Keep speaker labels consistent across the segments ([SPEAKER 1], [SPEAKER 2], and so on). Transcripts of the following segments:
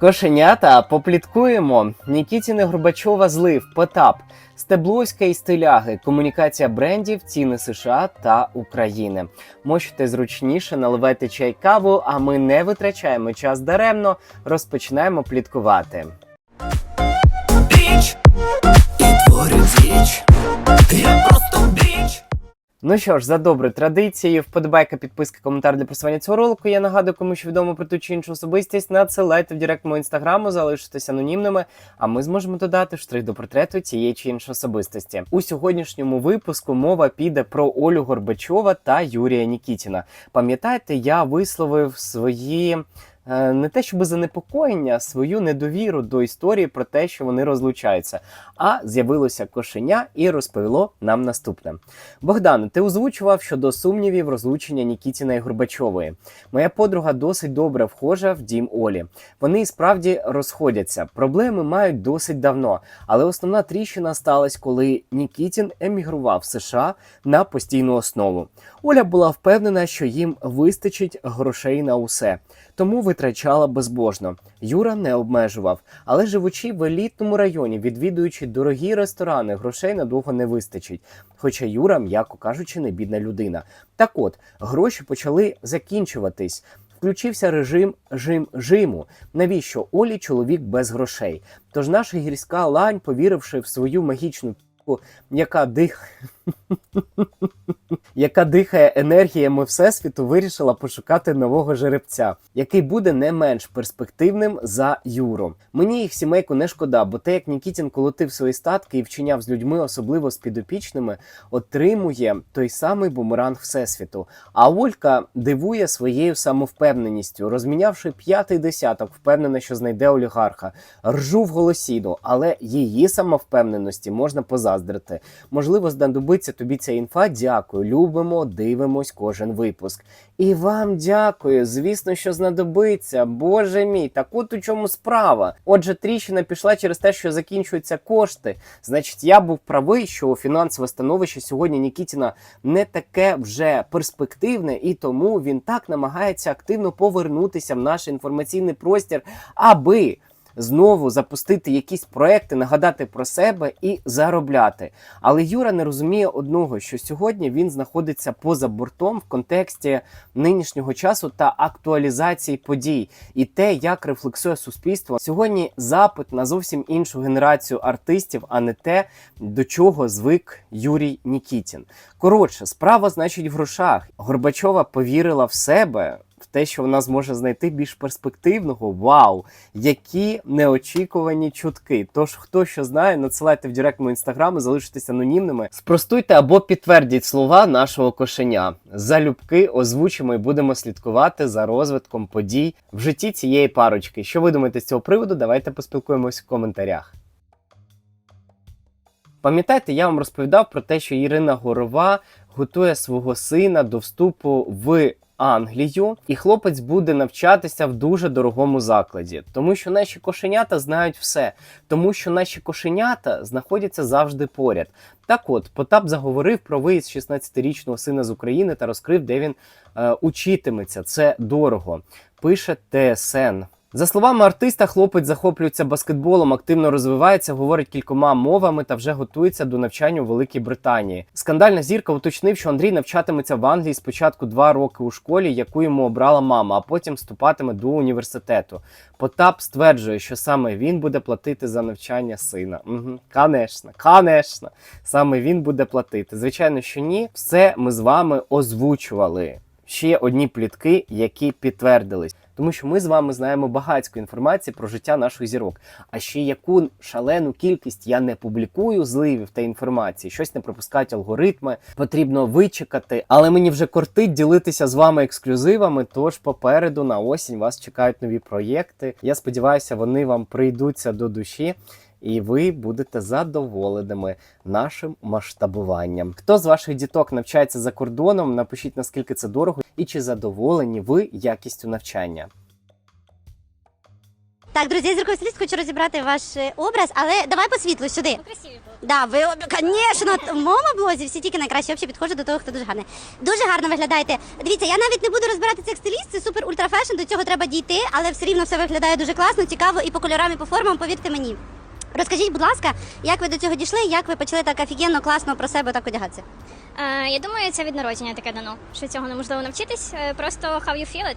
[SPEAKER 1] Кошенята попліткуємо. Нікітіни Горбачова злив, Потап, Стебловська і стиляги, комунікація брендів, ціни США та України. Можете зручніше наливайте чай каву, а ми не витрачаємо час даремно, розпочинаємо пліткувати.
[SPEAKER 2] Біч і. Я просто біч.
[SPEAKER 1] Ну що ж, за доброю традицією, вподобайка, підписка, коментар для просування цього ролику. Я нагадую, кому що відомо про ту чи іншу особистість, надсилайте в директ мого інстаграму, залишитесь анонімними, а ми зможемо додати штрих до портрету цієї чи іншої особистості. У сьогоднішньому випуску мова піде про Олю Горбачова та Юрія Нікітіна. Пам'ятаєте, я висловив свої. Е, Не те, щоб занепокоєння, свою недовіру до історії про те, що вони розлучаються. А з'явилося кошеня і розповіло нам наступне. Богдан, ти озвучував щодо сумнівів розлучення Нікітіна і Горбачової. Моя подруга досить добре вхожа в дім Олі. Вони справді розходяться. Проблеми мають досить давно, але основна тріщина сталася, коли Нікітін емігрував в США на постійну основу. Оля була впевнена, що їм вистачить грошей на усе, тому витрачала безбожно. Юра не обмежував, але живучи в елітному районі, відвідуючи дорогі ресторани, грошей надовго не вистачить. Хоча Юра, м'яко кажучи, не бідна людина. Так от, гроші почали закінчуватись. Включився режим жим жиму. Навіщо Олі чоловік без грошей? Тож наша гірська лань, повіривши в свою магічну п***ку, яка дих... яка дихає енергіями всесвіту, вирішила пошукати нового жеребця, який буде не менш перспективним за Юру. Мені їх сімейку не шкода, бо те, як Нікітін колотив свої статки і вчиняв з людьми, особливо з підопічними, отримує той самий бумеранг всесвіту. А Олька дивує своєю самовпевненістю, розмінявши п'ятий десяток, впевнена, що знайде олігарха. Ржу в голосіну, але її самовпевненості можна позаздрити. Можливо, знадобиться тобі ця інфа. Дякую. Любимо, дивимось кожен випуск. І вам дякую. Звісно, що знадобиться. Боже мій, так от у чому справа. Отже, тріщина пішла через те, що закінчуються кошти. Значить, я був правий, що фінансове становище сьогодні Нікітіна не таке вже перспективне, і тому він так намагається активно повернутися в наш інформаційний простір, аби знову запустити якісь проекти, нагадати про себе і заробляти. Але Юра не розуміє одного, що сьогодні він знаходиться поза бортом в контексті нинішнього часу та актуалізації подій, і те, як рефлексує суспільство. Сьогодні запит на зовсім іншу генерацію артистів, а не те, до чого звик Юрій Нікітін. Коротше, справа значить в грошах. Горбачова повірила в себе. Те, що вона зможе знайти більш перспективного, вау, які неочікувані чутки. Тож, хто що знає, надсилайте в директ мого інстаграму, залишитесь анонімними. Спростуйте або підтвердіть слова нашого кошеня. Залюбки озвучимо і будемо слідкувати за розвитком подій в житті цієї парочки. Що ви думаєте з цього приводу? Давайте поспілкуємось в коментарях. Пам'ятаєте, я вам розповідав про те, що Ірина Горова готує свого сина до вступу в Англію, і хлопець буде навчатися в дуже дорогому закладі, тому що наші кошенята знають все, тому що наші кошенята знаходяться завжди поряд. Так от, Потап заговорив про виїзд 16-річного сина з України та розкрив, де він е, учитиметься. Це дорого. Пише ТСН. За словами артиста, хлопець захоплюється баскетболом, активно розвивається, говорить кількома мовами та вже готується до навчання у Великій Британії. Скандальна зірка уточнив, що Андрій навчатиметься в Англії спочатку два роки у школі, яку йому обрала мама, а потім вступатиме до університету. Потап стверджує, що саме він буде платити за навчання сина. Угу, Конечно, конечно, саме він буде платити. Звичайно, що ні, все ми з вами озвучували. Ще одні плітки, які підтвердились. Тому що ми з вами знаємо багатько інформації про життя наших зірок. А ще яку шалену кількість я не публікую зливів та інформації, щось не пропускають алгоритми, потрібно вичекати. Але мені вже кортить ділитися з вами ексклюзивами. Тож попереду на осінь вас чекають нові проєкти. Я сподіваюся, вони вам прийдуться до душі. І ви будете задоволеними нашим масштабуванням. Хто з ваших діток навчається за кордоном? Напишіть наскільки це дорого, і чи задоволені ви якістю навчання.
[SPEAKER 3] Так, друзі, я зірковий стиліст, хочу розібрати ваш е, образ, але давай по світлу сюди.
[SPEAKER 4] Красиві були.
[SPEAKER 3] Да, ви, звісно, в моєму блозі всі тільки найкраще взагалі підходжу до того, хто дуже гарний. Дуже гарно виглядаєте. Дивіться, я навіть не буду розбирати це як стиліст, це супер ультрафешн, до цього треба дійти, але все рівно все виглядає дуже класно, цікаво і по кольорам, і по формам, повірте мені. Розкажіть, будь ласка, як ви до цього дійшли, як ви почали так офігенно, класно про себе так одягатися?
[SPEAKER 4] Е, я думаю, це від народження таке дано, що цього неможливо навчитись. е, Просто how you feel it.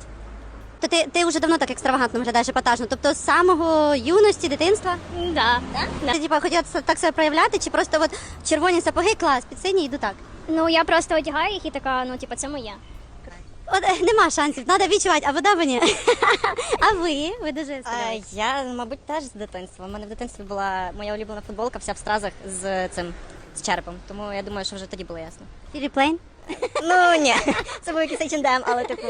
[SPEAKER 3] То ти, ти вже давно так екстравагантно виглядаєш епатажно, тобто з самого юності, дитинства?
[SPEAKER 4] М, Да. Да.
[SPEAKER 3] Ти типа хотіла це- так себе проявляти, чи просто от червоні сапоги, клас, під сині йду так?
[SPEAKER 4] Ну я просто одягаю їх і така, ну типу, це моє.
[SPEAKER 3] От е, нема шансів, треба відчувати, а вода мені. А ви? Ви дуже
[SPEAKER 5] Е. Я, мабуть, теж з дитинства. У мене в дитинстві була моя улюблена футболка, вся в стразах з цим з черепом. Тому я думаю, що вже тоді було ясно.
[SPEAKER 3] Філіп Плейн?
[SPEAKER 5] Ну ні, це був якийсь H&M, але типу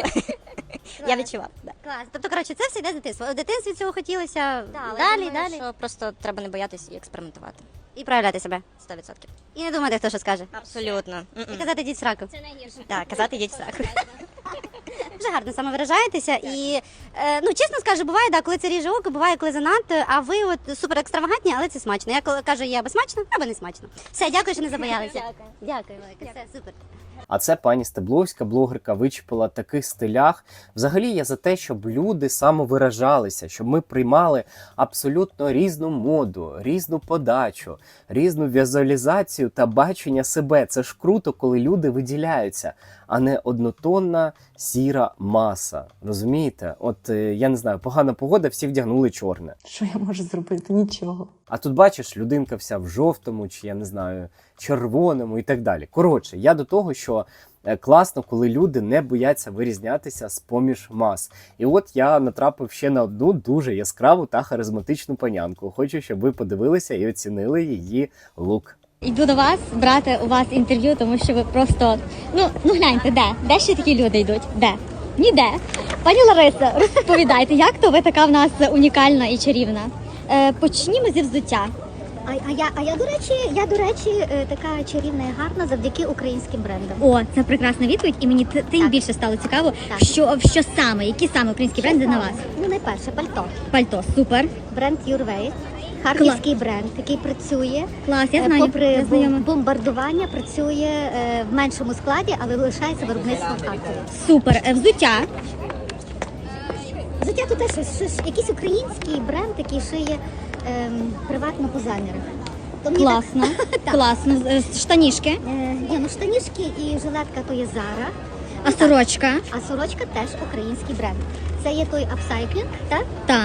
[SPEAKER 5] я відчував. Да.
[SPEAKER 3] Клас. Тобто, коротше, це все йде з дитинства. У дитинстві цього хотілося
[SPEAKER 5] Да, але
[SPEAKER 3] далі,
[SPEAKER 5] думаю,
[SPEAKER 3] далі.
[SPEAKER 5] Що просто треба не боятись і експериментувати.
[SPEAKER 3] І проявляти себе.
[SPEAKER 5] 100%.
[SPEAKER 3] І не думати, хто що скаже.
[SPEAKER 5] Абсолютно.
[SPEAKER 3] І казати діть сраку.
[SPEAKER 4] Це найгірше.
[SPEAKER 5] Так, казати йдіть сраку.
[SPEAKER 3] Дуже гарно самовиражаєтеся. І е, ну чесно скажу, буває, да, коли це ріже око, буває, коли занадто, а ви от супер екстравагантні, але це смачно. Я коли кажу, я або смачно, або не смачно. Все, дякую, що не забоялися.
[SPEAKER 4] Дякую.
[SPEAKER 3] Дякую, Лайка. Все супер.
[SPEAKER 1] А це пані Стебловська, блогерка, вичепила в таких стилях. Взагалі, я за те, щоб люди самовиражалися, щоб ми приймали абсолютно різну моду, різну подачу, різну візуалізацію та бачення себе. Це ж круто, коли люди виділяються, а не однотонна сіра маса. Розумієте? От е, я не знаю, погана погода, всі вдягнули чорне.
[SPEAKER 6] Що я можу зробити? Нічого.
[SPEAKER 1] А тут бачиш, людинка вся в жовтому, чи я не знаю, червоному і так далі. Коротше, я до того, що е, класно, коли люди не бояться вирізнятися з поміж мас. І от я натрапив ще на одну дуже яскраву та харизматичну панянку. Хочу, щоб ви подивилися і оцінили її лук.
[SPEAKER 7] Йду до вас брати у вас інтерв'ю, тому що ви просто ну ну гляньте, де? Де ще такі люди йдуть? Де? Ніде. Пані Лариса, розповідайте, як то ви така в нас унікальна і чарівна? Е, почнімо зі взуття.
[SPEAKER 8] А, а я, а я до речі, я до речі, е, така чарівна і гарна завдяки українським брендам.
[SPEAKER 7] О, це прекрасна відповідь, і мені тим
[SPEAKER 8] Так.
[SPEAKER 7] більше стало цікаво,
[SPEAKER 8] Так.
[SPEAKER 7] що що саме, які саме українські бренди на вас?
[SPEAKER 8] Ну, найперше, пальто.
[SPEAKER 7] Пальто, супер,
[SPEAKER 8] Бренд Юрвей. Харківський бренд, який працює.
[SPEAKER 7] клас, я
[SPEAKER 8] е,
[SPEAKER 7] знаю,
[SPEAKER 8] Попри
[SPEAKER 7] я
[SPEAKER 8] бом- бомбардування, працює е, в меншому складі, але лишається виробництво в Харкові.
[SPEAKER 7] Супер. Взуття,
[SPEAKER 8] Взуття тут теж щось, щось, якийсь український бренд, який шиє ем, приватно по замірах. То мені так-
[SPEAKER 7] класно, класно. Е, Штанішки,
[SPEAKER 8] Е, ні, ну штанішки і жилетка то є Зара,
[SPEAKER 7] а сорочка,
[SPEAKER 8] а сорочка теж український бренд. Це є той апсайклінг, так?
[SPEAKER 7] та.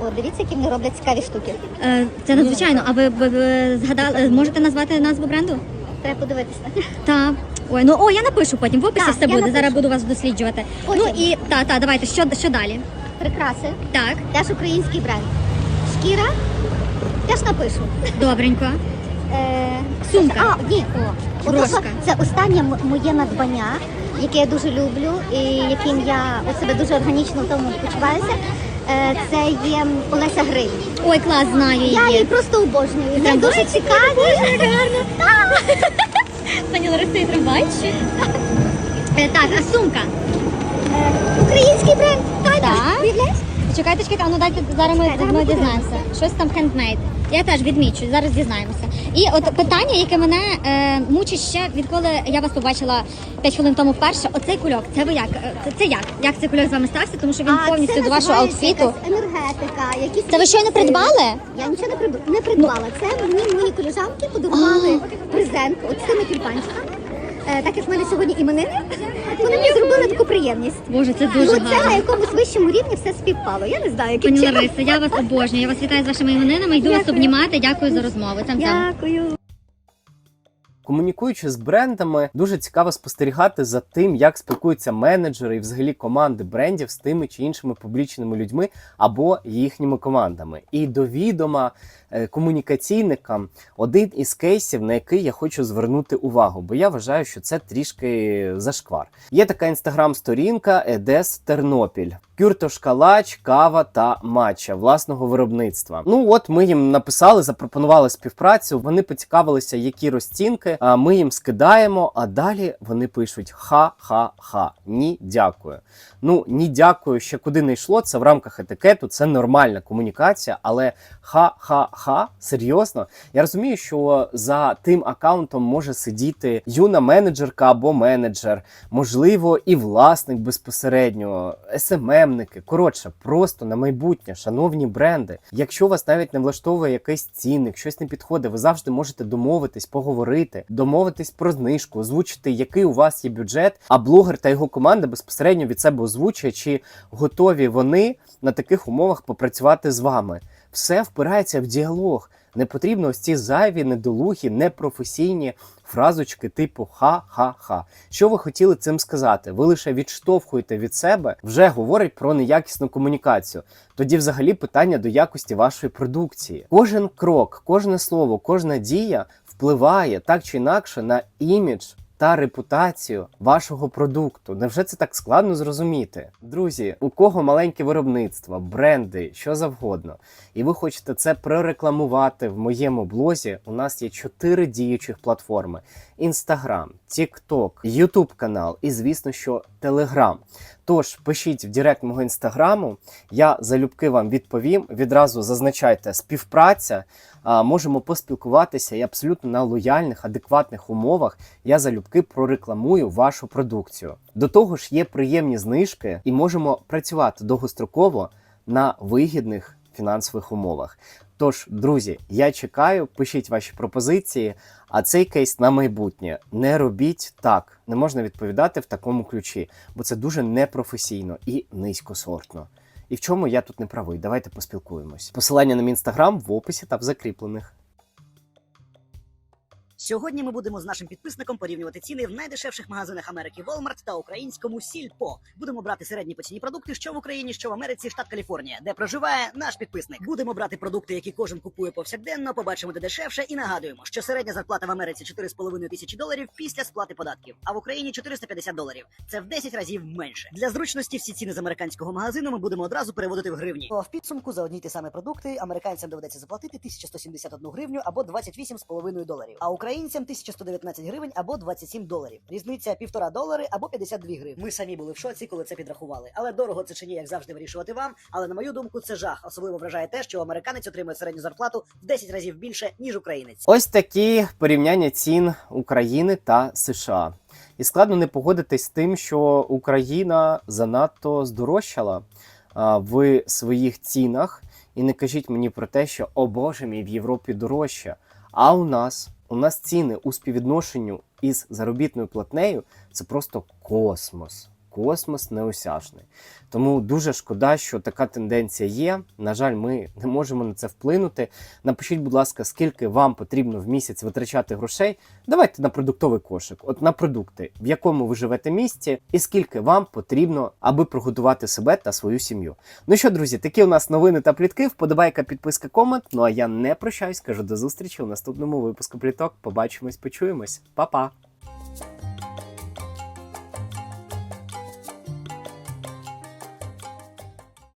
[SPEAKER 8] О, дивіться, які вони роблять цікаві штуки.
[SPEAKER 7] Е, Це надзвичайно. А ви, ви, ви згадали, е, можете назвати назву бренду?
[SPEAKER 8] Треба подивитися.
[SPEAKER 7] Так. Ой, ну о, я напишу потім. В описі
[SPEAKER 8] Так,
[SPEAKER 7] все
[SPEAKER 8] я
[SPEAKER 7] буде.
[SPEAKER 8] напишу.
[SPEAKER 7] Зараз буду вас досліджувати.
[SPEAKER 8] Потім.
[SPEAKER 7] Ну і та, та, давайте. Що, що далі?
[SPEAKER 8] Прикраси,
[SPEAKER 7] Так,
[SPEAKER 8] теж український бренд. Шкіра, теж напишу.
[SPEAKER 7] добренько.
[SPEAKER 8] Е,
[SPEAKER 7] Сумка.
[SPEAKER 8] А, ні, о.
[SPEAKER 7] Брошка.
[SPEAKER 8] що Це останнє м- моє надбання, яке я дуже люблю і яким я у себе дуже органічно в тому почуваюся. Е, Це є Олеся Гриль.
[SPEAKER 7] Ой, клас, знаю її.
[SPEAKER 8] Я її просто обожнюю. Вони
[SPEAKER 7] Трамвайчик?
[SPEAKER 8] дуже цікаві.
[SPEAKER 7] Пані Лариса і трамвайчик. Е, Так, а сумка?
[SPEAKER 8] Е, Український бренд. Таня,
[SPEAKER 7] Так.
[SPEAKER 8] уявляєш?
[SPEAKER 7] Чекайте, чекайте, а ну дайте зараз
[SPEAKER 8] зараз
[SPEAKER 7] ми
[SPEAKER 8] ми
[SPEAKER 7] дізнаємося. Щось там хендмейд. Я теж відмічу, зараз дізнаємося. І от питання, яке мене е, мучить ще відколи я вас побачила 5 хвилин тому вперше. Оцей кульок, це ви як? Е, Це, це як? Як цей кульок з вами стався? Тому що він
[SPEAKER 8] А
[SPEAKER 7] повністю
[SPEAKER 8] це
[SPEAKER 7] до вашого
[SPEAKER 8] називається
[SPEAKER 7] аутфіту.
[SPEAKER 8] якась енергетика. Якісь
[SPEAKER 7] Це ви щойно придбали?
[SPEAKER 8] Я нічого не придбала. Не придбала. Це мені мої коліжанки подарували презент от з цими тюльпанчиками. Е, Так як в мене сьогодні іменини, вони мені зробили таку приємність.
[SPEAKER 7] Боже, це
[SPEAKER 8] Ну,
[SPEAKER 7] дуже
[SPEAKER 8] це на якомусь вищому рівні все співпало. Я не знаю, яким
[SPEAKER 7] Пані
[SPEAKER 8] чином.
[SPEAKER 7] Лариса, я вас обожнюю. Я вас вітаю з вашими іменинами. Йду вас
[SPEAKER 8] Дякую.
[SPEAKER 7] обнімати. Дякую за розмову. Цям цям.
[SPEAKER 8] Дякую.
[SPEAKER 1] Комунікуючи з брендами, дуже цікаво спостерігати за тим, як спілкуються менеджери і взагалі команди брендів з тими чи іншими публічними людьми або їхніми командами. І до відома е, комунікаційникам один із кейсів, на який я хочу звернути увагу, бо я вважаю, що це трішки зашквар. Є така інстаграм-сторінка Едес Тернопіль. Кюртош калач, кава та матча власного виробництва. Ну от ми їм написали, запропонували співпрацю. Вони поцікавилися, які розцінки, ми їм скидаємо, а далі вони пишуть ха-ха-ха. Ні, дякую. Ну, ні, дякую, ще куди не йшло. Це в рамках етикету, це нормальна комунікація, але ха-ха-ха, серйозно. Я розумію, що за тим аккаунтом може сидіти юна менеджерка або менеджер, можливо, і власник безпосередньо, СММники. Коротше, просто на майбутнє, шановні бренди. Якщо вас навіть не влаштовує якийсь цінник, щось не підходить, ви завжди можете домовитись, поговорити, домовитись про знижку, озвучити, який у вас є бюджет, а блогер та його команда безпосередньо від себе озвучує, чи готові вони на таких умовах попрацювати з вами. Все впирається в діалог. Не потрібно ось ці зайві, недолугі, непрофесійні фразочки типу ха-ха-ха. Що ви хотіли цим сказати? Ви лише відштовхуєте від себе, вже говорить про неякісну комунікацію. Тоді, взагалі, питання до якості вашої продукції. Кожен крок, кожне слово, кожна дія впливає так чи інакше на імідж. Та репутацію вашого продукту. Невже це так складно зрозуміти? Друзі, у кого маленьке виробництво, бренди, що завгодно, і ви хочете це прорекламувати в моєму блозі, у нас є чотири діючих платформи: Instagram, TikTok, YouTube канал і, звісно, що Telegram. Тож пишіть в Директ мого інстаграму, я залюбки вам відповім. Відразу зазначайте співпраця. Можемо поспілкуватися і абсолютно на лояльних, адекватних умовах я залюбки прорекламую вашу продукцію. До того ж, є приємні знижки, і можемо працювати довгостроково на вигідних фінансових умовах. Тож, друзі, я чекаю, пишіть ваші пропозиції. А цей кейс на майбутнє не робіть так, не можна відповідати в такому ключі, бо це дуже непрофесійно і низькосортно. І в чому я тут не правий? Давайте поспілкуємось. Посилання на мій інстаграм в описі та в закріплених.
[SPEAKER 9] Сьогодні ми будемо з нашим підписником порівнювати ціни в найдешевших магазинах Америки Walmart та українському Сільпо. Будемо брати середні по ціні продукти, що в Україні, що в Америці, штат Каліфорнія, де проживає наш підписник. Будемо брати продукти, які кожен купує повсякденно. Побачимо де дешевше, і нагадуємо, що середня зарплата в Америці 4,5 тисячі доларів після сплати податків, а в Україні 450 доларів. Це в 10 разів менше. Для зручності всі ціни з американського магазину ми будемо одразу переводити в гривні. А в підсумку за одні ті самі продукти американцям доведеться заплатити 1171 гривню або 28,5 доларів, а українцям 1119 гривень або 27 доларів. Різниця півтора долари або 52 гривні. Ми самі були в шоці, коли це підрахували. Але дорого це чи ні, як завжди вирішувати вам. Але на мою думку, це жах. Особливо вражає те, що американець отримує середню зарплату в 10 разів більше ніж українець.
[SPEAKER 1] Ось такі порівняння цін України та США. І складно не погодитись з тим, що Україна занадто здорожчала а, в своїх цінах. І не кажіть мені про те, що о Боже мій в Європі дорожче. А у нас у нас ціни у співвідношенню із заробітною платнею це просто космос. Космос неосяжний. Тому дуже шкода, що така тенденція є. На жаль, ми не можемо на це вплинути. Напишіть, будь ласка, скільки вам потрібно в місяць витрачати грошей. Давайте на продуктовий кошик, от на продукти, в якому ви живете місті, і скільки вам потрібно, аби прогодувати себе та свою сім'ю. Ну що, друзі, такі у нас новини та плітки. Вподобайка, підписка, комент. Ну а я не прощаюсь, кажу до зустрічі у наступному випуску пліток. Побачимось, почуємось, Па-па!